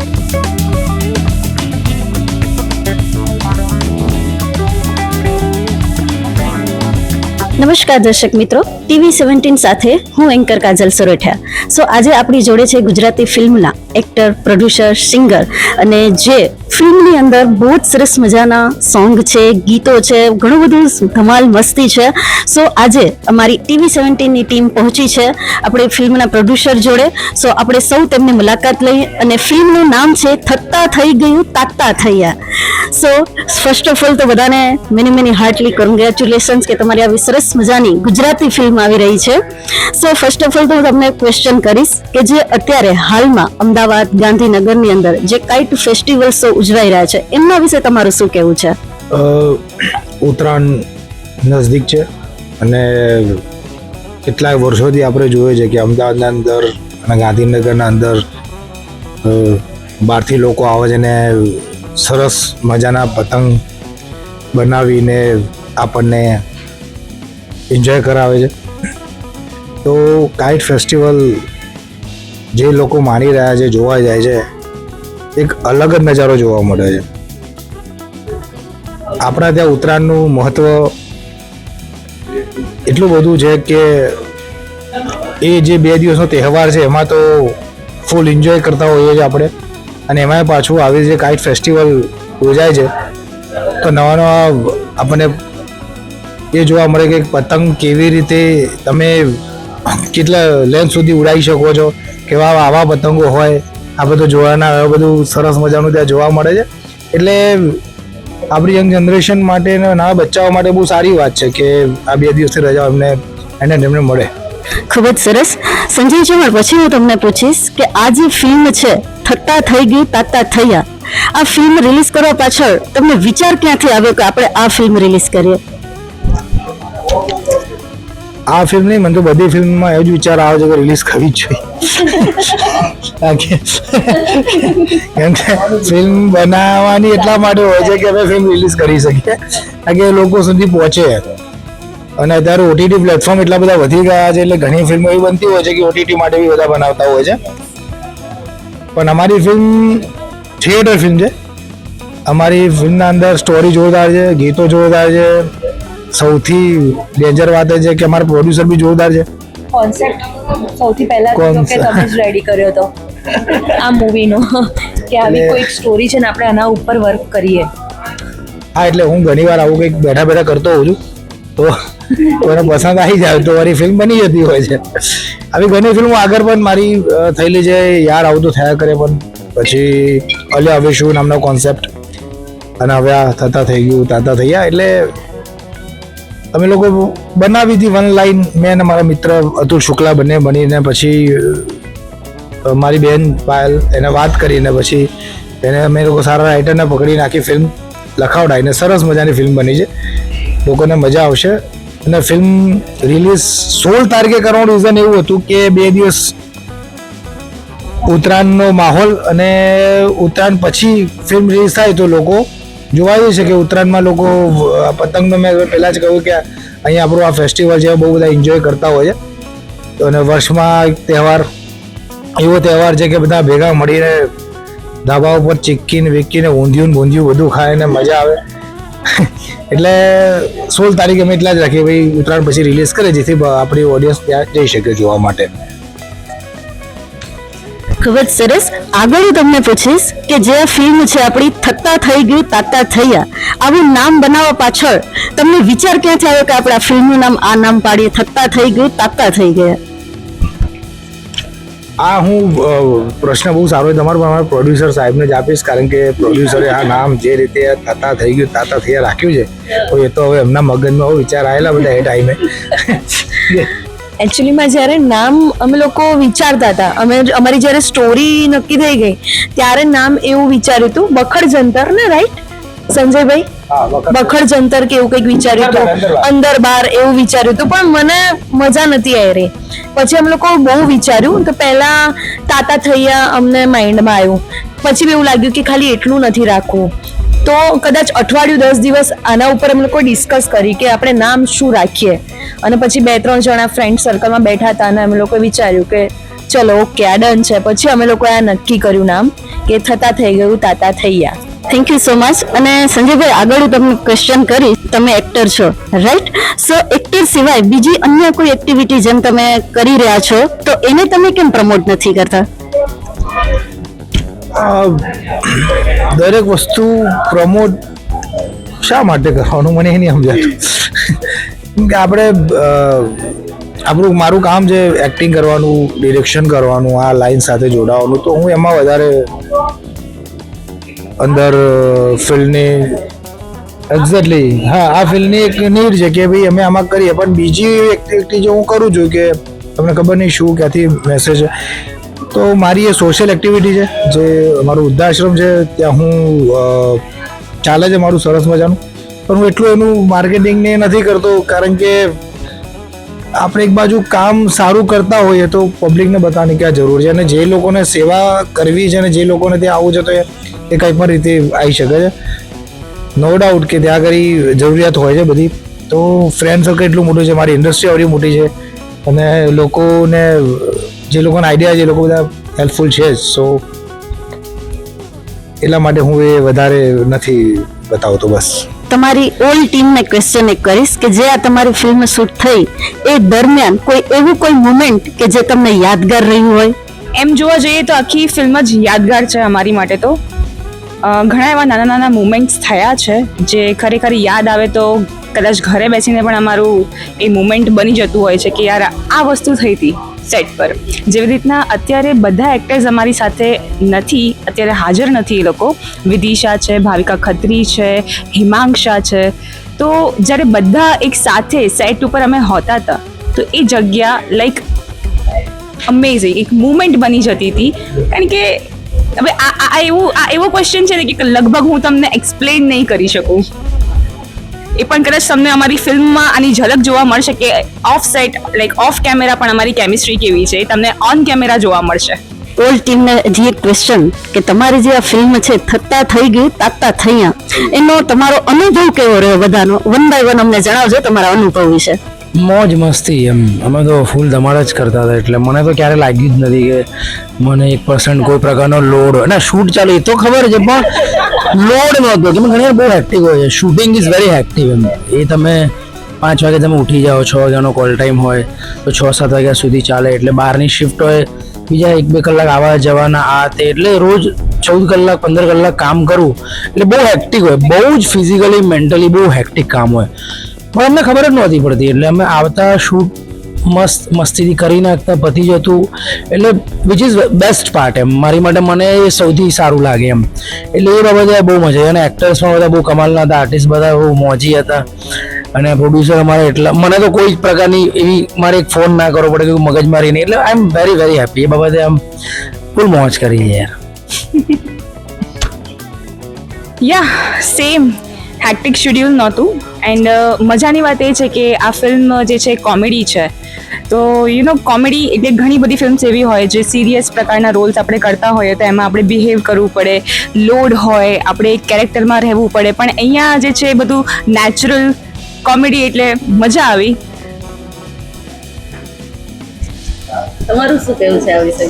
Thank you. નમસ્કાર દર્શક મિત્રો. ટીવી સેવન્ટીન સાથે હું એન્કર કાજલ સોરઠિયા. સો આજે આપણી જોડે છે ગુજરાતી ફિલ્મના એક્ટર, પ્રોડ્યુસર, સિંગર અને જે ફિલ્મની અંદર બહુ જ સરસ મજાના સોંગ છે, ગીતો છે, ઘણું બધું ધમાલ મસ્તી છે. સો આજે અમારી ટીવી સેવન્ટીનની ટીમ પહોંચી છે આપણે ફિલ્મના પ્રોડ્યુસર જોડે. સો આપણે સૌ તેમની મુલાકાત લઈ અને ફિલ્મનું નામ છે થત્તા થઈ ગયું તાકતા થયા. સો ફર્સ્ટ ઓફ ઓલ તો બધાને મેની મેની હાર્ટલી કોંગ્રેચ્યુલેશન્સ કે તમારી આવી સરસ મજાની ગુજરાતી ફિલ્મ આવી રહી છે. સો ફર્સ્ટ ઓફ ઓલ તો હું તમને ક્વેશ્ચન કરીશ કે જે અત્યારે હાલમાં અમદાવાદ, ગાંધીનગરની અંદર જે કાઇટ ફેસ્ટિવલ્સો ઉજવાઈ રહ્યા છે, એમના વિશે તમારું શું કહેવું છે? ઉત્તરાયણ નજદીક છે અને કેટલાય વર્ષોથી આપણે જોઈએ છે કે અમદાવાદના અંદર અને ગાંધીનગરના અંદર બહારથી લોકો આવે છે ને સરસ મજાના પતંગ બનાવીને આપણને એન્જોય કરાવે છે. તો કાઇટ ફેસ્ટિવલ જે લોકો માણી રહ્યા છે, જોવા જાય છે, એક અલગ જ નજારો જોવા મળે છે. આપણા ત્યાં ઉત્તરાયણનું મહત્વ એટલું બધું છે કે એ જે બે દિવસનો તહેવાર છે, એમાં તો ફૂલ એન્જોય કરતા હોઈએ છીએ આપણે. અને એમાં પાછું આવી જે કાઇટ ફેસ્ટિવલ યોજાય છે, તો નવા નવા આપણને એ જોવા મળે કે પતંગ કેવી રીતે તમે કેટલા લેન્થ સુધી ઉડાવી શકો છો, કેવા આવા પતંગો હોય, આ બધું જોવાના, આ બધું સરસ મજાનું ત્યાં જોવા મળે છે. એટલે આપણી યંગ જનરેશન માટે નાના બચ્ચાઓ માટે બહુ સારી વાત છે કે આ બે દિવસની રજા એમને, એને એમને મળે. ખૂબ જ સરસ. સંજય ચૌહાણ, પછી હું તમને પૂછીશ કે આ જે ફિલ્મ છે થતા થઈ ગઈ તાતા થયા. આ ફિલ્મ રિલીઝ કરવા પાછળ તમને વિચાર ક્યાંથી આવ્યો કે આપણે આ ફિલ્મ રિલીઝ કરીએ? આ ફિલ્મ નહીં, મને તો બધી ફિલ્મમાં એવો જ વિચાર આવે છે કે રિલીઝ કરવી જ જોઈએ. કેમ કે ફિલ્મ બનાવવાની એટલા માટે હોય છે કે અમે ફિલ્મ રિલીઝ કરી શકીએ. કારણ કે લોકો સુધી પહોંચે. અને અત્યારે ઓટીટી પ્લેટફોર્મ એટલા બધા વધી ગયા છે એટલે ઘણી ફિલ્મો એવી બનતી હોય છે કે ઓટીટી માટે બી બધા બનાવતા હોય છે. પણ અમારી ફિલ્મ થિયેટર ફિલ્મ છે. અમારી ફિલ્મના અંદર સ્ટોરી જોરદાર છે ગીતો જોરદાર છે. સૌથી ડેન્જર વાત એ છે કે અમારા પ્રોડ્યુસર બી જોરદાર છે. કોન્સેપ્ટ સૌથી પહેલા તો કે તમે જ રેડી કર્યો હતો આ મૂવીનો કે આવી કોઈક સ્ટોરી છે ને આપણે આના ઉપર વર્ક કરીએ. હા એટલે હું ઘણી વાર આવું કંઈક બેઠા બેઠા કરતો હોઉં છું. તો મને પસંદ આવી જાય તો મારી ફિલ્મ બની જતી હોય છે. આવી ઘણી ફિલ્મો આગળ પણ મારી થયેલી છે, યાર આવું તો થયા કરે પણ પછી અલે હવે શું નામનો કોન્સેપ્ટ અને હવે આ થતા થઈ ગયું તાતા થઈ ગયા, એટલે અમે લોકો બનાવી હતી વન લાઈન મેં અને મારા મિત્ર અતુલ શુક્લા બંને બનીને પછી મારી બેન પાયલ એને વાત કરીને પછી એને અમે લોકો સારા રાઇટરને પકડી નાખી ફિલ્મ લખાવડાવીને સરસ મજાની ફિલ્મ બની છે. લોકોને મજા આવશે. અને ફિલ્મ રિલીઝ સોળ તારીખે કરવાનું રીઝન એવું હતું કે બે દિવસ ઉત્તરાયણનો માહોલ અને ઉત્તરાયણ પછી ફિલ્મ રિલીઝ થાય તો લોકો જોવા છે કે ઉત્તરાયણમાં લોકો પતંગનો મેં પહેલાં જ કહ્યું કે અહીંયા આપણું આ ફેસ્ટિવલ છે, બહુ બધા એન્જોય કરતા હોય છે. તો અને વર્ષમાં એક તહેવાર, એવો તહેવાર છે કે બધા ભેગા મળીને ધાબા ઉપર ચીક્કીને વિક્કીને ઊંધિયું ને બૂંધિયું બધું ખાય ને મજા આવે. એટલે સોળ તારીખ અમે એટલા જ રાખીએ. ભાઈ, ઉત્તરાયણ પછી રિલીઝ કરે જેથી આપણી ઓડિયન્સ ત્યાં જઈ શકે જોવા માટે. ખૂબ જ સરસ. આગળ હું તમને પૂછીશ કે જે ફિલ્મ છે આપણી થતા થઈ ગયું, તાતા થયા, આવું નામ બનાવવા પાછળ તમને વિચાર ક્યાંથી આવ્યો કે આપણે આ ફિલ્મનું નામ, આ નામ પાડીએ થતા થઈ ગયું, તાતા થઈ ગયા? આ હું પ્રશ્ન બહુ સારો છે તમારો, પણ અમારા પ્રોડ્યુસર સાહેબને જ આપીશ, કારણ કે પ્રોડ્યુસરે આ નામ જે રીતે તાતા થઈ ગયું તાતા થયા રાખ્યું છે એ તો હવે એમના મગજમાં એવો વિચાર આવેલા બધા એ ટાઈમે એકચ્યુઅલીમાં જ્યારે નામ અમે લોકો વિચારતા હતા, અમે અમારી જ્યારે સ્ટોરી નક્કી થઈ ગઈ, ત્યારે નામ એવું વિચાર્યું હતું, બખડ જંતર ને રાઈટ સંજયભાઈ. બખડ જંતર કે એવું કંઈક વિચાર્યું હતું. અંદર બહાર એવું વિચાર્યું હતું. પણ મને મજા નથી આવી રહી. પછી અમે લોકો બહુ વિચાર્યું તો પહેલા તાતા થૈયા અમને માઇન્ડમાં આવ્યું. પછી એવું લાગ્યું કે ખાલી એટલું નથી રાખવું. તો કદાચ અઠવાડિયું દસ દિવસ આના ઉપર અમે લોકો ડિસ્કસ કરી કે આપણે નામ શું રાખીએ. અને પછી બે ત્રણ જણા ફ્રેન્ડ સર્કલમાં બેઠા હતા અને અમે લોકો વિચાર્યું કે ચલો ઓકે આ ડન છે. પછી અમે લોકોએ આ નક્કી કર્યું નામ કે થતા થઈ ગયું તાતા થઈયા થેન્ક યુ સો મચ અને સંજયભાઈ, આગળ હું તમને ક્વેશ્ચન કરીશ. તમે એક્ટર છો રાઈટ સો એક્ટર સિવાય બીજી અન્ય કોઈ એક્ટિવિટી જેમ તમે કરી રહ્યા છો, તો એને તમે કેમ પ્રમોટ નથી કરતા? દરેક વસ્તુ પ્રમોટ શા માટે કરવાનું, મને એ નહીં સમજાતું. કે આપણે આપણું, મારું કામ છે એક્ટિંગ કરવાનું ડિરેક્શન કરવાનું, આ લાઈન સાથે જોડાવાનું. તો હું એમાં વધારે અંદર ફિલ્ડની એક્ઝેક્ટલી હા, આ ફિલ્ડની એક નીડ છે કે ભાઈ અમે આમાં કરીએ. પણ બીજી એક્ટિવિટી જો હું કરું છું કે તમને ખબર નહીં શું, ક્યાંથી મેસેજ તો મારી એ સોશિયલ એક્ટિવિટી છે, જે મારું વૃદ્ધાશ્રમ છે, ત્યાં હું ચાલે છે મારું સરસ મજાનું. પણ હું એટલું એનું માર્કેટિંગને નથી કરતો, કારણ કે આપણે એક બાજુ કામ સારું કરતા હોઈએ તો પબ્લિકને બતાવવાની ક્યાં જરૂર છે? અને જે લોકોને સેવા કરવી છે અને જે લોકોને ત્યાં આવવું છે, તો એ કંઈ પણ રીતે આવી શકે છે. નો ડાઉટ કે ત્યાં આગળ જરૂરિયાત હોય છે બધી. તો ફ્રેન્ડ સર્કલ એટલું મોટું છે મારી ઇન્ડસ્ટ્રી આવડી મોટી છે. અને લોકોને જે લોકોને આઈડિયા છે એ લોકો બધા હેલ્પફુલ છે જ. સો એટલા માટે હું એ વધારે નથી બતાવતો બસ. તમારી ઓલ ટીમને ક્વેશ્ચન એક કરીશ કે જે આ તમારી ફિલ્મ શૂટ થઈ એ દરમિયાન કોઈ એવું કોઈ મોમેન્ટ કે જે તમને યાદગાર રહ્યું હોય? એમ જોવા જઈએ તો આખી ફિલ્મ જ યાદગાર છે અમારી માટે તો. ઘણા એવા નાના નાના મુમેન્ટ્સ થયા છે, જે ખરેખર યાદ આવે તો કદાચ ઘરે બેસીને પણ અમારું એ મુમેન્ટ બની જતું હોય છે કે યાર, આ વસ્તુ થઈ હતી સેટ પર. જેવી રીતના અત્યારે બધા એક્ટર્સ અમારી સાથે નથી, અત્યારે હાજર નથી એ લોકો. વિદિશા છે, ભાવિકા ખત્રી છે, હિમાંક્ષા છે. તો જ્યારે બધા એક સાથે સેટ ઉપર અમે હોતા હતા, તો એ જગ્યા લાઈક અમેઝિંગ એક મુમેન્ટ બની જતી હતી. કારણ કે હવે આ આ- એવું આ એવો ક્વેશ્ચન છે ને કે લગભગ હું તમને એક્સપ્લેન નહીં કરી શકું. એ પણ કદાચ તમને અમારી ફિલ્મમાં આની ઝલક જોવા મળશે કે off set like off camera પણ અમારી કેમિસ્ટ્રી કેવી છે, એ તમને ઓન કેમેરા જોવા મળશે. ઓલ ટીમને હજી એક ક્વેશ્ચન કે તમારી જે આ ફિલ્મ છે, થતા થઈ ગઈ, તાતા થયા, એનો તમારો અનુભવ કેવો રહ્યો બધાનો? વન બાય વન અમને જણાવજો તમારા અનુભવ વિશે. મોજ મસ્તી એમ અમે તો ફૂલ ધમાલ જ કરતા હતા એટલે મને તો ક્યારે લાગ્યું જ નથી કે મને એક પર્સન્ટ કોઈ પ્રકારનો લોડ ના શૂટ ચાલુ એ તો ખબર છે પણ લોડ નહોતો કે ઘણી વાર બહુ હેક્ટિક હોય છે શૂટિંગ ઇઝ વેરી હેક્ટિવ એમ એ તમે પાંચ વાગે તમે ઉઠી જાઓ છ વાગ્યાનો કોલ ટાઈમ હોય તો છ સાત વાગ્યા સુધી ચાલે એટલે બહારની શિફ્ટ હોય બીજા એક બે કલાક આવવા જવાના આ તે એટલે રોજ ચૌદ કલાક પંદર કલાક કામ કરવું એટલે બહુ હેક્ટિક હોય બહુ જ ફિઝિકલી મેન્ટલી બહુ હેક્ટિક કામ હોય પણ અમને ખબર જ નહોતી પડતી. એટલે અમે આવતા શૂટ મસ્ત, મસ્તીથી કરી નાખતા, પતી જતું. એટલે વિચ ઇઝ બેસ્ટ પાર્ટ એમ. મારી માટે મને એ સૌથી સારું લાગે એમ. એટલે એ બાબતે બહુ મજા અને એક્ટર્સ પણ બધા બહુ કમાલના હતા. આર્ટિસ્ટ બધા બહુ મોજી હતા. અને પ્રોડ્યુસર અમારે એટલા, મને તો કોઈ જ પ્રકારની એવી મારે એક ફોન ના કરવો પડે કે મગજમારી નહીં. એટલે I am very very happy એ બાબતે આમ ફૂલ મોજ કરી યાર. યા સેમ હેક્ટિક શેડ્યુલ નહોતું. એન્ડ મજાની વાત એ છે કે આ ફિલ્મ જે છે કોમેડી છે. તો યુ નો કોમેડી એટલે ઘણી બધી ફિલ્મ્સ એવી હોય જે સિરિયસ પ્રકારના રોલ્સ આપણે કરતા હોઈએ તો એમાં આપણે બિહેવ કરવું પડે લોડ હોય આપણે એક કેરેક્ટરમાં રહેવું પડે. પણ અહીંયા જે છે એ બધું નેચરલ કોમેડી એટલે મજા આવી. તમારું શું કહેવું છે આ વિષય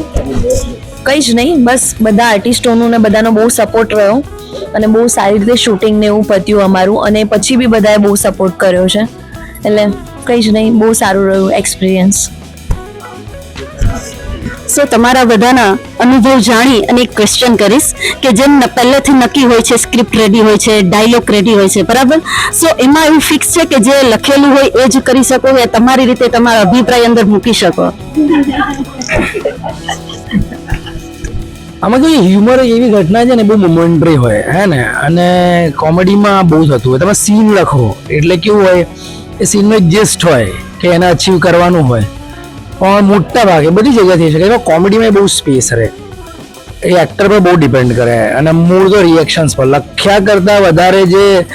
કંઈ જ નહીં બસ બધા આર્ટિસ્ટોનું ને બધાનો બહુ સપોર્ટ રહ્યો. અને બહુ સારી રીતે શૂટિંગ ને એવું પત્યું અમારું. અને પછી બી બધાએ બહુ સપોર્ટ કર્યો છે. એટલે કંઈ જ નહીં, બહુ સારું રહ્યું એક્સપિરિયન્સ સો તમારા બધાના અનુભવ જાણી અને એક ક્વેશ્ચન કરીશ કે જેમ પહેલેથી નક્કી હોય છે સ્ક્રિપ્ટ રેડી હોય છે ડાયલોગ રેડી હોય છે, બરાબર? સો એમાં એવું ફિક્સ છે કે જે લખેલું હોય એ જ કરી શકો કે તમારી રીતે તમારા અભિપ્રાય અંદર મૂકી શકો? આમાં કઈ હ્યુમર એવી ઘટના છે ને, બહુ મોમેન્ટરી હોય, હે ને? અને કોમેડીમાં બહુ થતું હોય. તમે સીન લખો, એટલે કેવું હોય, એ સીનનો એક જેસ્ટ હોય કે એને અચીવ કરવાનું હોય. પણ મોટા ભાગે બધી જગ્યાએ થઈ શકે. એમાં કોમેડીમાં બહુ સ્પેસ રહે. એ એક્ટર પર બહુ ડિપેન્ડ કરે. અને મૂળ તો રિએક્શન્સ પર. લખ્યા કરતાં વધારે જે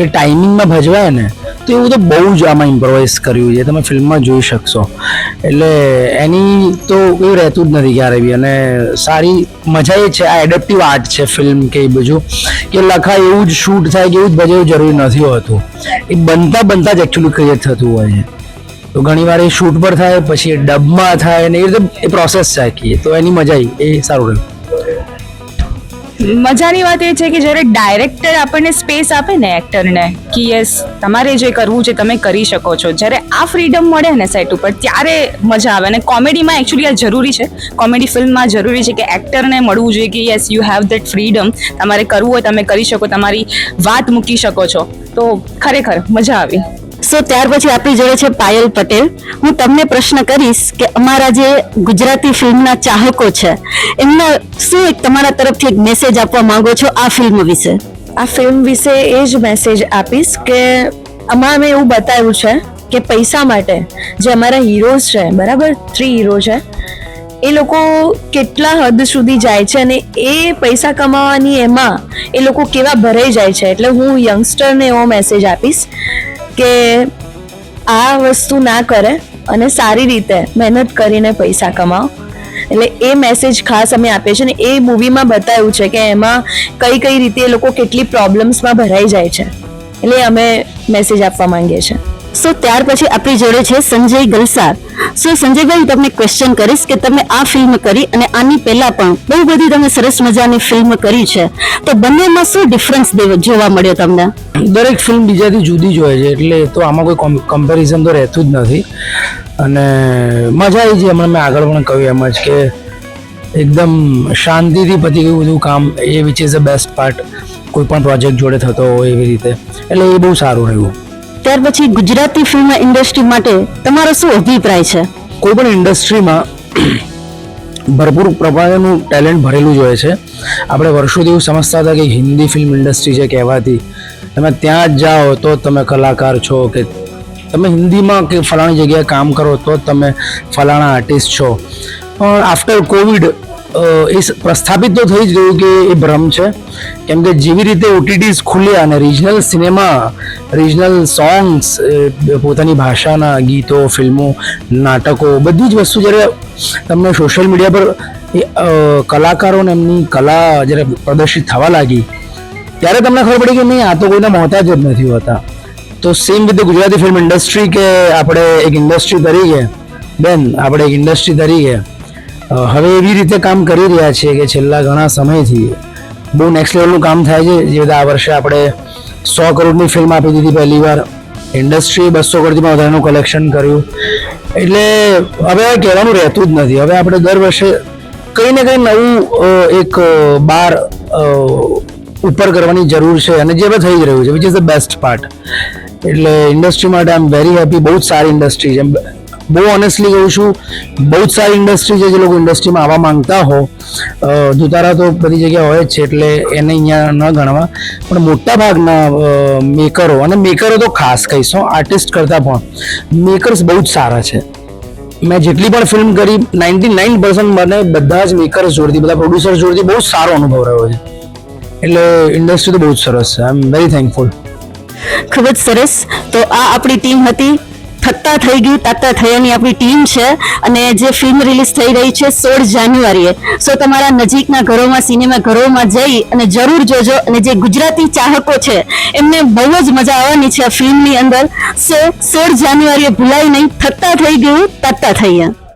એ ટાઈમિંગમાં ભજવાય ને, તો એવું તો બહુ જ આમાં ઇમ્પ્રોવાઇઝ કર્યું છે. તમે ફિલ્મમાં જોઈ શકશો. એટલે એની તો એવું રહેતું જ નથી ક્યારે બી. અને સારી મજા એ છે, આ એડેપ્ટિવ આર્ટ છે ફિલ્મ કે એ બધું, કે લખાય એવું જ શૂટ થાય કે એવું જ ભજવું જરૂરી નથી હોતું. એ બનતા બનતા જ એકચ્યુઅલી ક્રિએટ થતું હોય છે. તો ઘણીવાર એ શૂટ પર થાય, પછી ડબમાં થાય ને એ રીતે એ પ્રોસેસ આખી. તો એની મજા એ સારું રહ્યું. મજાની વાત એ છે કે જ્યારે ડાયરેક્ટર આપણને સ્પેસ આપે ને એક્ટરને, કે યસ, તમારે જે કરવું છે તમે કરી શકો છો. જ્યારે આ ફ્રીડમ મળે ને સેટ ઉપર, ત્યારે મજા આવે. અને કોમેડીમાં એકચ્યુઅલી આ જરૂરી છે. કોમેડી ફિલ્મમાં જરૂરી છે કે એક્ટરને મળવું જોઈએ કે yes you have that freedom તમારે કરવું હોય, તમે કરી શકો, તમારી વાત મૂકી શકો છો. તો ખરેખર મજા આવી. સો ત્યાર પછી આપણી જોડે છે પાયલ પટેલ. હું તમને પ્રશ્ન કરીશ કે અમારા જે ગુજરાતી ફિલ્મના ચાહકો છે, એમને શું એક તમારા તરફથી એક મેસેજ આપવા માંગો છો આ ફિલ્મ વિશે? આ ફિલ્મ વિશે એ જ મેસેજ આપીશ કે આમાં મેં એવું બતાવ્યું છે કે પૈસા માટે જે અમારા હીરોઝ છે, બરાબર? થ્રી હીરો છે. એ લોકો કેટલા હદ સુધી જાય છે અને એ પૈસા કમાવાની એમાં એ લોકો કેવા ભરાઈ જાય છે. એટલે હું યંગસ્ટરને એવો મેસેજ આપીશ કે આ વસ્તુ ના કરે અને સારી રીતે મહેનત કરીને પૈસા કમાઓ. એટલે એ મેસેજ ખાસ અમે આપીએ છીએ ને એ મૂવીમાં બતાવ્યું છે કે એમાં કઈ કઈ રીતે એ લોકો કેટલી પ્રોબ્લેમ્સમાં ભરાઈ જાય છે. એટલે અમે મેસેજ આપવા માંગીએ છીએ. સો ત્યાર પછી આપણી જોડે છે સંજય ગલસાર. સો સંજયભાઈ તમને ક્વેશ્ચન કરીશ કે તમે આ ફિલ્મ કરી અને આની પહેલા પણ બહુ બધી તમે સરસ મજાની ફિલ્મ કરી છે. તો બંનેમાં શું ડિફરન્સ જોવા મળ્યો તમને? દરેક ફિલ્મ બીજાથી જુદી જ હોય છે, એટલે તો આમાં કોઈ કમ્પેરિઝન તો રહેતું જ નથી. અને મજા આવી છે હમણાં મેં આગળ પણ કહ્યું એમ જ કે એકદમ શાંતિથી પતી ગયું બધું કામ, એ which is the best part કોઈ પણ પ્રોજેક્ટ જોડે થતો હોય એવી રીતે. એટલે એ બહુ સારું રહ્યું. ત્યાર પછી ગુજરાતી ફિલ્મ ઇન્ડસ્ટ્રી માટે તમારો શું અભિપ્રાય છે? કોઈ પણ ઇન્ડસ્ટ્રીમાં ભરપૂર પ્રભાવનું ટેલેન્ટ ભરેલું જ હોય છે. આપણે વર્ષોથી એવું સમજતા હતા કે હિન્દી ફિલ્મ ઇન્ડસ્ટ્રી છે કહેવાતી, તમે ત્યાં જ જાઓ તો તમે કલાકાર છો કે તમે હિન્દીમાં કે ફલાણી જગ્યાએ કામ કરો તો તમે ફલાણા આર્ટિસ્ટ છો. પણ આફ્ટર કોવિડ એ પ્રસ્થાપિત તો થઈ જ ગયું કે એ ભ્રમ છે. કેમ કે જેવી રીતે ઓટીટીઝ ખુલ્યા અને રિજનલ સિનેમા રિજનલ સોંગ્સ પોતાની ભાષાના ગીતો, ફિલ્મો, નાટકો, બધી જ વસ્તુ જ્યારે તમને સોશિયલ મીડિયા પર એ કલાકારોને એમની કલા જ્યારે પ્રદર્શિત થવા લાગી, ત્યારે તમને ખબર પડી કે નહીં, આ તો કોઈના મોહતાજ જ નથી હોતા. તો same with Gujarati film industry કે આપણે એક ઇન્ડસ્ટ્રી તરીકે, બેન, આપણે એક ઇન્ડસ્ટ્રી તરીકે હવે એવી રીતે કામ કરી રહ્યા છીએ કે છેલ્લા ઘણા સમયથી બહુ નેક્સ્ટ લેવલનું કામ થાય છે. જે રીતે આ વર્ષે આપણે સો કરોડની ફિલ્મ આપી દીધી પહેલી વાર. ઇન્ડસ્ટ્રી બસો કરોડથી વધારેનું કલેક્શન કર્યું. એટલે હવે કહેવાનું રહેતું જ નથી. હવે આપણે દર વર્ષે કંઈ ને કંઈ નવું એક બાર ઉપર કરવાની જરૂર છે અને જે હવે થઈ જ રહ્યું છે which is the best part એટલે ઇન્ડસ્ટ્રી માટે આઈ એમ વેરી હેપી બહુ જ સારી ઇન્ડસ્ટ્રી છે. બહુ ઓનેસ્ટલી કહું છું બહુ જ સારી ઇન્ડસ્ટ્રી છે જે લોકો ઇન્ડસ્ટ્રીમાં આવવા માંગતા હો. અ, તો બધી જગ્યાએ હોય જ છે એટલે એને અહીંયા ન ગણવા. પણ મોટા ભાગના મેકરો અને મેકરો તો ખાસ કહીશું આર્ટિસ્ટ કરતાં પણ મેકર્સ બહુ જ સારા છે. મેં જેટલી પણ ફિલ્મ કરી નાઇન્ટી નાઇન પર્સન્ટ મને બધા જ મેકર્સ જોડતી બધા પ્રોડ્યુસર જોડતી બહુ સારો અનુભવ રહ્યો છે. એટલે ઇન્ડસ્ટ્રી તો બહુ જ સરસ છે. આઈ એમ વેરી થેન્કફુલ ખૂબ જ સરસ. તો આ આપણી ટીમ હતી થકતા થઈ ગયું, તાતા થયાની આપણી ટીમ છે અને જે ફિલ્મ રિલીઝ થઈ રહી છે સોળ જાન્યુઆરીએ. સો તમારા નજીકના ઘરોમાં સિનેમા ઘરોમાં જઈ અને જરૂર જોજો અને જે ગુજરાતી ચાહકો છે, એમને બહુ જ મજા આવવાની છે આ ફિલ્મની અંદર. સો સોળ જાન્યુઆરીએ ભૂલાય નહીં થત્તા થઈ ગયું, તાતા થઈએ.